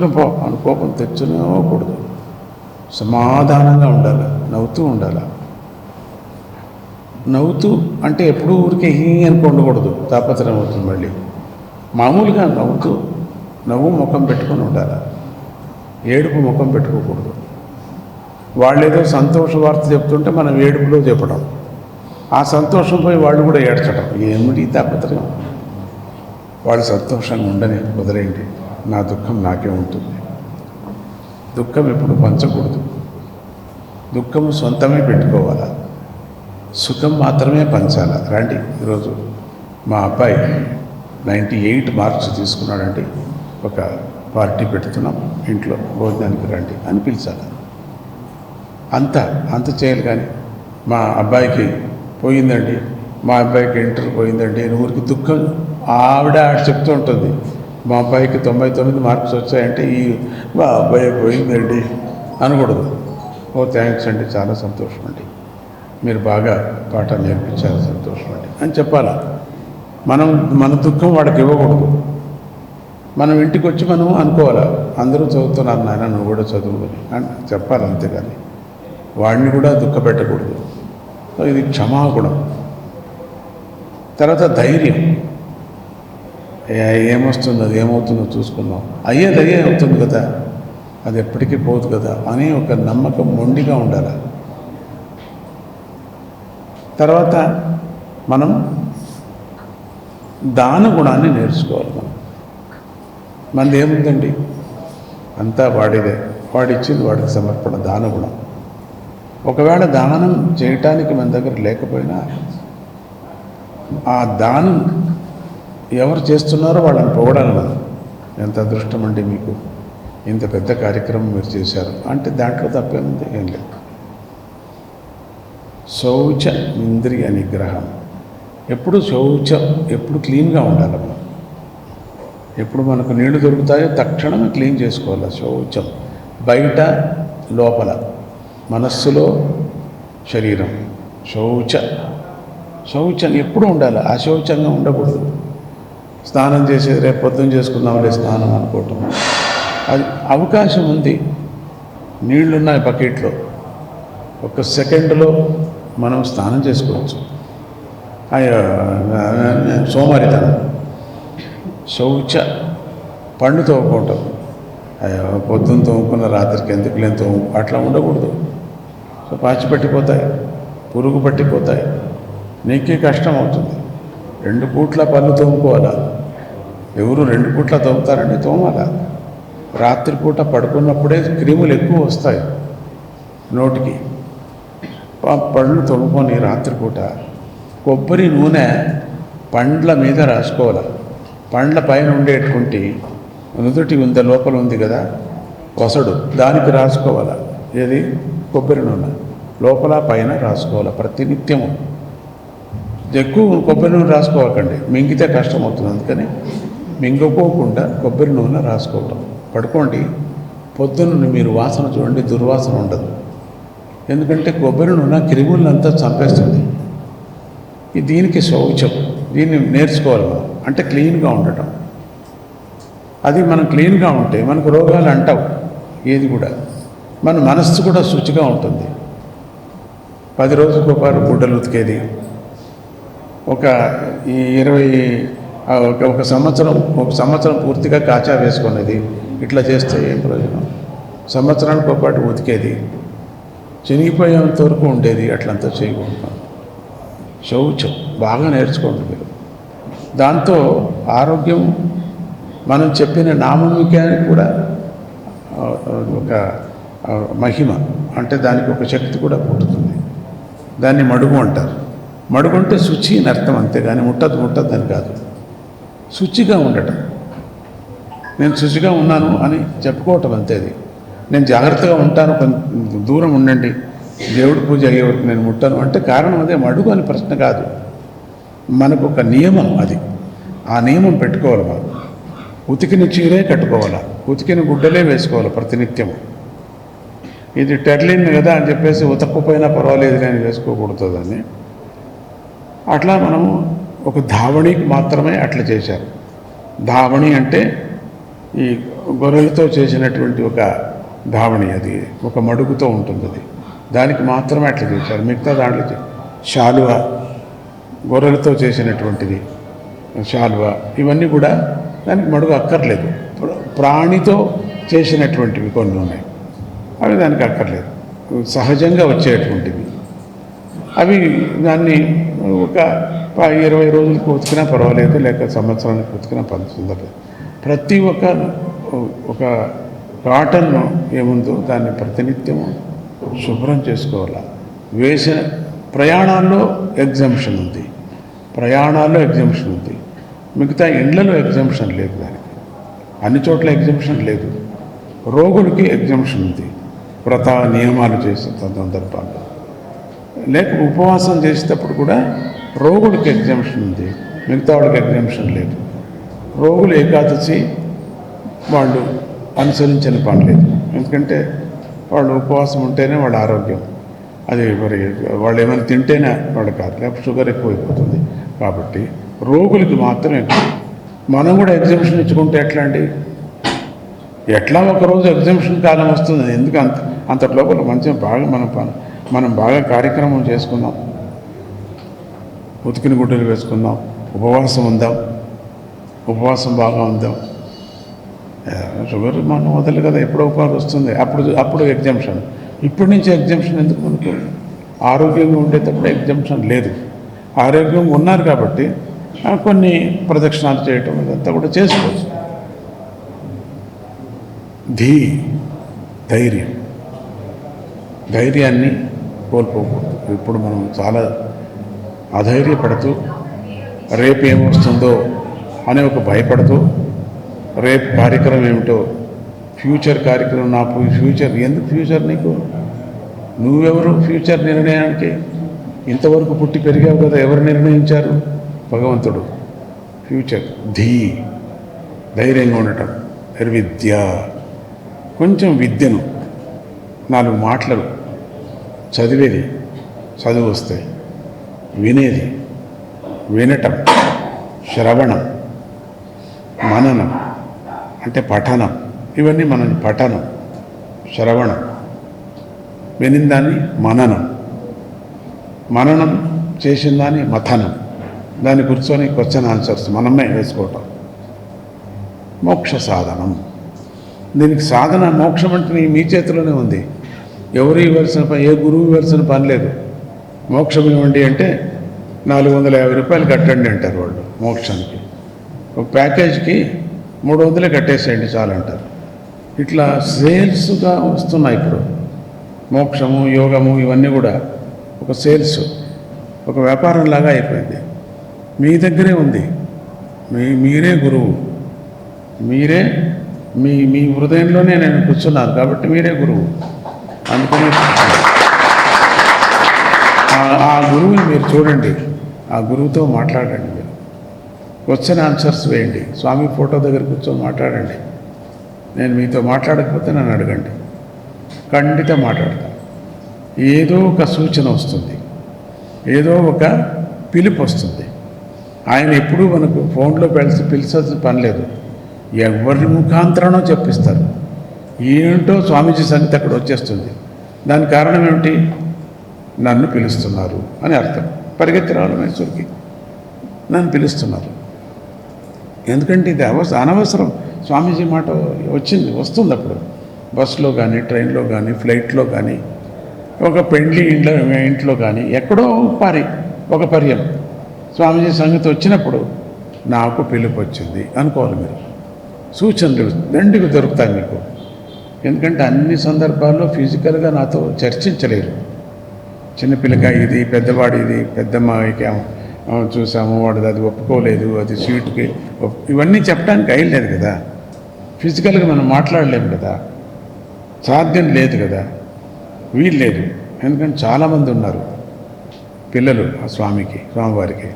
దూరం పో. అని కోపం తెచ్చుకోకూడదు సమాధానంగా ఉండాలి. నవ్వుతూ ఉండాలి. నవ్వుతూ అంటే ఎప్పుడూ ఊరికే హీ అనుకో ఉండకూడదు. తాపత్రయం అవుతుంది మళ్ళీ. మామూలుగా నవ్వుతూ నవ్వు ముఖం పెట్టుకొని ఉండాలి. ఏడుపు ముఖం పెట్టుకోకూడదు. వాళ్ళు ఏదో సంతోష వార్త చెప్తుంటే మనం ఏడుపులో చెప్పడం. ఆ సంతోషం పోయి వాళ్ళు కూడా ఏడ్చడం. ఏమిటి తాపత్రయం? వాళ్ళు సంతోషంగా ఉండని కుదరేంటి నా దుఃఖం నాకే ఉంటుంది. దుఃఖం ఎప్పుడు పంచకూడదు. దుఃఖం సొంతమే పెట్టుకోవాలా? సుఖం మాత్రమే పంచాల? రండి ఈరోజు మా అబ్బాయి నైంటీ ఎయిట్ మార్క్స్ తీసుకున్నాడండి. ఒక పార్టీ పెడుతున్నాం ఇంట్లో భోజనానికి రండి అని పిలిచాను. అంత అంత చేయాలి కానీ మా అబ్బాయికి పోయిందండి. మా అబ్బాయికి ఇంటర్ పోయిందండి అని ఊరికి దుఃఖం ఆవిడ ఆవిడ చెప్తూ ఉంటుంది. మా అబ్బాయికి తొంభై తొమ్మిది మార్క్స్ వచ్చాయంటే ఈ మా అబ్బాయి పోయిందండి. అనకూడదు. ఓ థ్యాంక్స్ అండి. చాలా సంతోషం అండి. మీరు బాగా పాఠాలు నేర్పించారు. సంతోషం అండి. అని చెప్పాలా? మనం మన దుఃఖం వాడికి ఇవ్వకూడదు. మనం ఇంటికి వచ్చి మనం అనుకోవాలా? అందరూ చదువుతున్నారు నాయన నువ్వు కూడా చదువు అని చెప్పాలి అంతేగాని. వాడిని కూడా దుఃఖపెట్టకూడదు. ఇది క్షమాగుణం. తర్వాత ధైర్యం. ఏమొస్తుందో అది ఏమవుతుందో చూసుకుందాం. అయ్యేది అయ్యే అవుతుంది కదా. అది ఎప్పటికీ పోదు కదా అని ఒక నమ్మకం మొండిగా ఉండాలి. తర్వాత మనం దాన గుణాన్ని నేర్చుకోవాలి మనం. మనది ఏముందండి? అంతా వాడిదే. వాడిచ్చింది వాడికి సమర్పణ దాన గుణం. ఒకవేళ దానం చేయటానికి మన దగ్గర లేకపోయినా ఆ దానం ఎవరు చేస్తున్నారో వాళ్ళని పొగడాలి ఎంత అదృష్టం అండి మీకు. ఇంత పెద్ద కార్యక్రమం మీరు చేశారు. అంటే దాంట్లో తప్పేముంది? ఏం లేదు. శౌచ ఇంద్రియ నిగ్రహం. ఎప్పుడు శౌచం ఎప్పుడు క్లీన్గా ఉండాలి మనం. ఎప్పుడు మనకు నీళ్ళు దొరుకుతాయో తక్షణమే క్లీన్ చేసుకోవాలి శౌచం. బయట లోపల. మనస్సులో శరీరం. శౌచ. శౌచం ఎప్పుడు ఉండాలి? అశౌచంగా ఉండకూడదు. స్నానం చేసేది రేపు పొద్దున చేసుకుందాంలే స్నానం అనుకోవటం. అది అవకాశం ఉంది. నీళ్ళున్నాయి బకెట్లో. ఒక సెకండ్లో మనం స్నానం చేసుకోవచ్చు. అయ్యో సోమరితనం. శౌచ పండు తోముకుంటాం. అయ్యో పొద్దున్న తోముకున్న రాత్రికి ఎందుకు లేని తోము? అట్లా ఉండకూడదు. సో పాచి పట్టిపోతాయి పురుగు పట్టిపోతాయి. నీకే కష్టం అవుతుంది. రెండు పూట్ల పళ్ళు తోముకోవాలా? ఎవరు రెండు పూట్ల తోముతారండి తోమాల. రాత్రిపూట పడుకున్నప్పుడే క్రిములు ఎక్కువ వస్తాయి నోటికి. ప- పళ్ళు తోముకొని రాత్రిపూట కొబ్బరి నూనె పండ్ల మీద రాసుకోవాలి. పండ్ల పైన ఉండేటువంటి నుదుటి ఉంది లోపల ఉంది కదా వసడు దానికి రాసుకోవాలి. ఏది? కొబ్బరి నూనె. లోపల పైన రాసుకోవాలి ప్రతినిత్యము. ఎక్కువ కొబ్బరి నూనె రాసుకోవకండి. మింగితే కష్టం అవుతుంది అందుకని మింగపోకుండా కొబ్బరి నూనె రాసుకోవటం. పడుకోండి. పొద్దున్న మీరు వాసన చూడండి దుర్వాసన ఉండదు. ఎందుకంటే కొబ్బరి నూనె క్రిములంతా చంపేస్తుంది. దీనికి శౌచం. దీన్ని నేర్చుకోవాలి మనం. అంటే క్లీన్గా ఉండటం. అది మనం క్లీన్గా ఉంటే మనకు రోగాలు అంటావు. ఏది కూడా. మన మనస్సు కూడా శుచిగా ఉంటుంది. పది రోజులకు ఒకసారి గుడ్డలు ఉతికేది. ఒక ఈ ఇరవై ఒక ఒక సంవత్సరం ఒక సంవత్సరం పూర్తిగా కాచా వేసుకునేది. ఇట్లా చేస్తే ఏం ప్రయోజనం? సంవత్సరానికి పాటు ఉతికేది. చినిగిపోయేంత వరకు ఉండేది. అట్లంతా చేయకూడదు. శౌచం. బాగా నేర్చుకోండి మీరు. దాంతో ఆరోగ్యం మనం చెప్పిన నామముఖ్యానికి కూడా ఒక మహిమ. అంటే దానికి ఒక శక్తి కూడా పుట్టుతుంది దాన్ని మడుగు అంటారు. మడుగు అంటే శుచి అని అర్థం అంతేగాని ముట్టదు ముట్టదు అని కాదు. శుచిగా ఉండటం. నేను శుచిగా ఉన్నాను అని చెప్పుకోవటం అంతేది నేను జాగ్రత్తగా ఉంటాను కొంచెం దూరం ఉండండి. దేవుడి పూజ అయ్యే వరకు నేను ముట్టాను. అంటే కారణం అదే మడుగు అని ప్రశ్న కాదు. మనకు ఒక నియమం అది. ఆ నియమం పెట్టుకోవాలి మనం. ఉతికిన చీరే కట్టుకోవాలి? ఉతికిన గుడ్డలే వేసుకోవాలి ప్రతినిత్యము? ఇది టెర్లిన్ కదా అని చెప్పేసి ఉతకపోయినా పర్వాలేదు నేను వేసుకోకూడదు అని అట్లా మనము ఒక ధావణికి మాత్రమే అట్లా చేశారు. ధావణి అంటే ఈ గొర్రెలతో చేసినటువంటి ఒక ధావణి అది ఒక మడుగుతో ఉంటుంది అది. దానికి మాత్రమే అట్లా చేశారు. మిగతా దాంట్లో శాలువ గొర్రెలతో చేసినటువంటిది శాలువ ఇవన్నీ కూడా దానికి మడుగు అక్కర్లేదు. ప్రాణితో చేసినటువంటివి కొన్ని ఉన్నాయి. అవి దానికి అక్కర్లేదు. సహజంగా వచ్చేటువంటివి. అవి దాన్ని ఒక ఇరవై రోజులకు ఉతికినా పర్వాలేదు లేక సంవత్సరానికి ఉతికినా పర్వాలేదు ప్రతి ఒక్క ఒక కాటన్ ఏముందో దాన్ని ప్రతినిత్యము శుభ్రం చేసుకోవాలి. వేసిన ప్రయాణాల్లో ఎగ్జామ్షన్ ఉంది. ప్రయాణాల్లో ఎగ్జామ్షన్ ఉంది. మిగతా ఇండ్లలో ఎగ్జామ్షన్ లేదు దానికి. అన్ని చోట్ల ఎగ్జామ్షన్ లేదు. రోగులకి ఎగ్జామ్షన్ ఉంది. వ్రత నియమాలు చేసే సందర్భాల్లో. లేక ఉపవాసం చేసేటప్పుడు కూడా రోగుడికి ఎగ్జామిషన్ ఉంది. మిగతా వాళ్ళకి ఎగ్జామిషన్ లేదు. రోగులు ఏకాదశి వాళ్ళు అనుసరించని పని లేదు. ఎందుకంటే వాళ్ళు ఉపవాసం ఉంటేనే వాళ్ళ ఆరోగ్యం. అది మరి వాళ్ళు ఏమైనా తింటేనే వాళ్ళు కాదు. లేకపోతే షుగర్ ఎక్కువైపోతుంది. కాబట్టి రోగులకి మాత్రమే మనం కూడా ఎగ్జిబిషన్ ఇచ్చుకుంటే ఎట్లా అండి ఎట్లా ఒకరోజు ఎగ్జిబిషన్ కాలం వస్తుంది. ఎందుకు అంత అంతటి లోపల మంచిగా బాగా మనం మనం బాగా కార్యక్రమం చేసుకుందాం ఉతికిన గుడ్డలు వేసుకుందాం. ఉపవాసం ఉందాం. ఉపవాసం బాగా ఉందాం. షుగర్ మనం వదలు కదా ఎప్పుడో ఉపవాసం వస్తుంది. అప్పుడు అప్పుడు ఎగ్జామ్షన్. ఇప్పటి నుంచి ఎగ్జామ్షన్ ఎందుకు మనకు? ఆరోగ్యంగా ఉండేటప్పుడు ఎగ్జామ్షన్ లేదు. ఆరోగ్యంగా ఉన్నారు కాబట్టి కొన్ని ప్రదక్షిణాలు చేయటం ఇదంతా కూడా చేసుకోవచ్చు. ధీ ధైర్యం. ధైర్యాన్ని కోల్పోకూడదు. ఇప్పుడు మనం చాలా అధైర్యపడుతూ రేపు ఏమొస్తుందో అనే ఒక భయపడుతూ రేపు కార్యక్రమం ఏమిటో ఫ్యూచర్ కార్యక్రమం నా ఫ్యూచర్ ఎందుకు ఫ్యూచర్ నీకు? నువ్వెవరు? ఫ్యూచర్ నిర్ణయానికి ఇంతవరకు పుట్టి పెరిగావు కదా ఎవరు నిర్ణయించారు? భగవంతుడు. ఫ్యూచర్ ధీ. ధైర్యంగా ఉండటం. నిర్విద్య. కొంచెం విద్యను నాలుగు మాటలు చదివేది చదువు వస్తాయి వినేది వినటం శ్రవణం మననం అంటే పఠనం. ఇవన్నీ మనం పఠనం శ్రవణం. వినిన దాన్ని మననం. మననం చేసిన దాన్ని మథనం. దాన్ని కూర్చొని క్వశ్చన్ ఆన్సర్స్ మనమే వేసుకోవటం. మోక్ష సాధనం. దీనికి సాధన మోక్షం అంటే మీ చేతిలోనే ఉంది. ఎవరు ఇవ్వాల్సిన పని ఏ గురువు ఇవ్వాల్సిన పని లేదు మోక్షం ఇవ్వండి అంటే నాలుగు వందల యాభై రూపాయలు కట్టండి అంటారు వాళ్ళు మోక్షానికి. ఒక ప్యాకేజ్కి మూడు వందలే కట్టేసేయండి చాలంటారు ఇట్లా సేల్స్గా వస్తున్నాయి ఇప్పుడు. మోక్షము యోగము ఇవన్నీ కూడా ఒక సేల్స్ ఒక వ్యాపారం లాగా అయిపోయింది. మీ దగ్గరే ఉంది. మీ మీరే గురువు. మీరే మీ మీ హృదయంలోనే నేను కూర్చున్నాను కాబట్టి మీరే గురువు. అందుకనే ఆ- గురువుని మీరు చూడండి. ఆ గురువుతో మాట్లాడండి మీరు. క్వశ్చన్ ఆన్సర్స్ వేయండి. స్వామి ఫోటో దగ్గర కూర్చొని మాట్లాడండి. నేను మీతో మాట్లాడకపోతే నన్ను అడగండి. ఖండిత మాట్లాడతాను ఏదో ఒక సూచన వస్తుంది. ఏదో ఒక పిలుపు వస్తుంది. ఆయన ఎప్పుడూ మనకు ఫోన్లో పిలిచి పిలిచాల్సిన పని లేదు. ఎవరి ముఖాంతరణో చెప్పిస్తారు. ఏంటో స్వామీజీ సంగతి అక్కడ వచ్చేస్తుంది. దాని కారణం ఏమిటి? నన్ను పిలుస్తున్నారు అని అర్థం. పరిగెత్తి రావడం మైసూర్కి నన్ను పిలుస్తున్నారు. ఎందుకంటే ఇది అవస అనవసరం. స్వామీజీ మాట వచ్చింది వస్తుంది అప్పుడు. బస్సులో కానీ ట్రైన్లో కానీ ఫ్లైట్లో కానీ ఒక పెండ్లి ఇంట్లో ఇంట్లో కానీ ఎక్కడో పారి ఒక పర్యం. స్వామీజీ సంగతి వచ్చినప్పుడు నాకు పిలుపు వచ్చింది అనుకోవాలి మీరు. సూచనలు దండికి దొరుకుతాయి మీకు. ఎందుకంటే అన్ని సందర్భాల్లో ఫిజికల్గా నాతో చర్చించలేరు. చిన్నపిల్లక ఇది పెద్దవాడు ఇది పెద్దమ్మాయికి చూసాము వాడు అది ఒప్పుకోలేదు అది స్వీట్కి ఇవన్నీ చెప్పడానికి అయ్యలేదు కదా. ఫిజికల్గా మనం మాట్లాడలేము కదా. సాధ్యం లేదు కదా. వీలు లేదు. ఎందుకంటే చాలామంది ఉన్నారు పిల్లలు ఆ స్వామికి స్వామివారికి.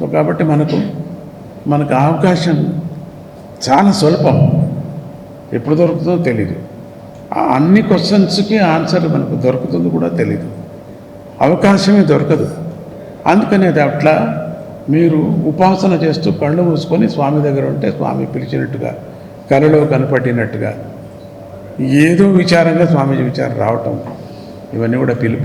సో కాబట్టి మనకు మనకు అవకాశం చాలా స్వల్పం ఎప్పుడు దొరుకుతుందో తెలీదు. ఆ అన్ని క్వశ్చన్స్కి ఆన్సర్ మనకు దొరుకుతుందో కూడా తెలీదు. అవకాశమే దొరకదు. అందుకనే అది అట్లా మీరు ఉపాసన చేస్తూ కళ్ళు మూసుకొని స్వామి దగ్గర ఉంటే స్వామి పిలిచినట్టుగా కలలో కనపడినట్టుగా ఏదో విచారంగా స్వామీజీ విచారం రావటం ఇవన్నీ కూడా పిలుపు.